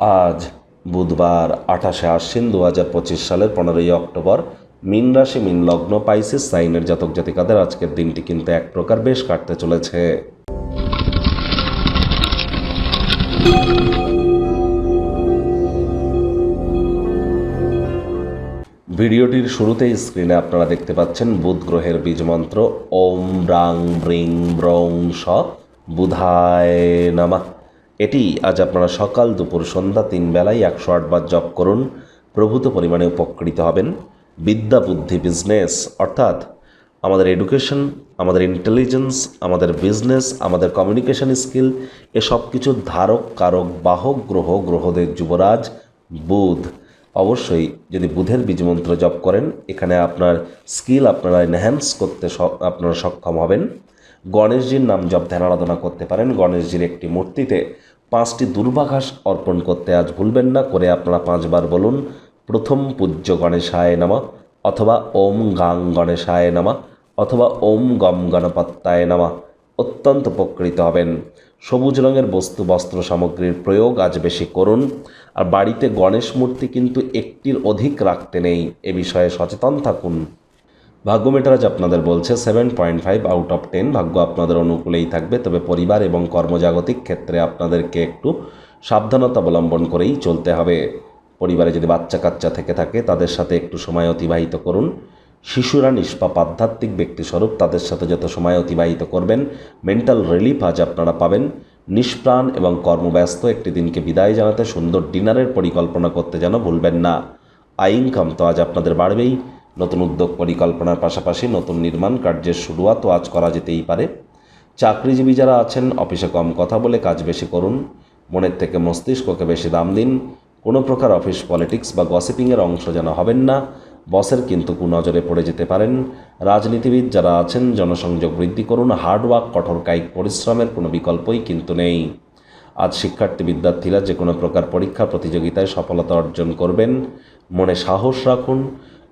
আজ বুধবার আঠাশে আশ্বিন দু হাজার পঁচিশ সালের পনেরোই অক্টোবর। মিন রাশি, মিন লগ্ন, পাইসিস, সাইনের জাতক জাতিকাদের আজকের দিনটি কিন্তু এক প্রকার বেশ কাটতে চলেছে। ভিডিওটির শুরুতেই স্ক্রিনে আপনারা দেখতে পাচ্ছেন বুধ গ্রহের বীজমন্ত্র ওম ব্রাং ব্রিং, ব্রং স বুধায় নামা। এটি আজ আপনারা সকাল দুপুর সন্ধ্যা তিন বেলায় একশো আটবার জপ করুন, প্রভূত পরিমাণে উপকৃত হবেন। বিদ্যা বুদ্ধি বিজনেস অর্থাৎ আমাদের এডুকেশন আমাদের ইন্টেলিজেন্স আমাদের বিজনেস আমাদের কমিউনিকেশন স্কিল এসব কিছুর ধারক, কারক, বাহক, গ্রহ, গ্রহদের যুবরাজ, বুধ। অবশ্যই যদি বুধের বীজমন্ত্র জপ করেন, এখানে আপনার স্কিল আপনারা এনহ্যান্স করতে আপনারা সক্ষম হবেন। গণেশজির নাম জপ ধ্যান আরাধনা করতে পারেন। গণেশজির একটি মূর্তিতে পাঁচটি দুর্বাঘাস অর্পণ করতে আজ ভুলবেন না, করে আপনারা পাঁচবার বলুন, প্রথম পূজ্য গণেশায় নামা, অথবা ওম গাং গণেশায় নামা, অথবা ওম গম গণপত্তায় নামা। অত্যন্ত উপকৃত হবেন। সবুজ রঙের বস্তু, বস্ত্র সামগ্রীর প্রয়োগ আজ বেশি করুন। আর বাড়িতে গণেশ মূর্তি কিন্তু একটির অধিক রাখতে নেই। এ বিষয়ে সচেতন থাকুন। ভাগ্য মেটারাজ আপনাদের বলছে seven point five out of ten ভাগ্য আপনাদের অনুকূলেই থাকবে, তবে পরিবার এবং কর্মজাগতিক ক্ষেত্রে আপনাদেরকে একটু সাবধানতা অবলম্বন করেই চলতে হবে। পরিবারে যদি বাচ্চা কাচ্চা থেকে থাকে, তাদের সাথে একটু সময় অতিবাহিত করুন। শিশুরা নিষ্পাপ আধ্যাত্মিক ব্যক্তিস্বরূপ, তাদের সাথে যত সময় অতিবাহিত করবেন মেন্টাল রিলিফ আজ আপনারা পাবেন। নিষ্প্রাণ এবং কর্মব্যস্ত একটি দিনকে বিদায় জানাতে সুন্দর ডিনারের পরিকল্পনা করতে যেন ভুলবেন না। আই ইনকাম তো আজ আপনাদের বাড়বেই। নতুন উদ্যোগ পরিকল্পনার পাশাপাশি নতুন নির্মাণ কার্যের শুরুয়াতও আজ করা যেতেই পারে। চাকরিজীবী যারা আছেন, অফিসে কম কথা বলে কাজ বেশি করুন। মনের থেকে মস্তিষ্ককে বেশি দাম দিন। কোনো প্রকার অফিস পলিটিক্স বা গসিপিংয়ের অংশ যেন হবেন না। বসের কিন্তু কুনজরে পড়ে যেতে পারেন। রাজনীতিবিদ যারা আছেন, জনসংযোগ বৃদ্ধি করুন। হার্ডওয়ার্ক কঠোর কায়িক পরিশ্রমের কোনো বিকল্পই কিন্তু নেই। আজ শিক্ষার্থী, বিদ্যার্থীরা যে কোনো প্রকার পরীক্ষা প্রতিযোগিতায় সফলতা অর্জন করবেন। মনে সাহস রাখুন।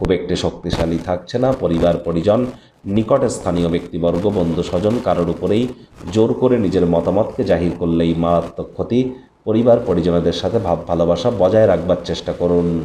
খুব একটি শক্তিশালী থাকছে না। পরিবার, পরিজন, নিকট স্থানীয় ব্যক্তিবর্গ, বন্ধু, স্বজন কারোর উপরেই জোর করে নিজের মতামতকে জাহির করলেই মারাত্মক ক্ষতি। পরিবার, পরিজনদের সাথে ভাব, ভালোবাসা বজায় রাখবার চেষ্টা করুন।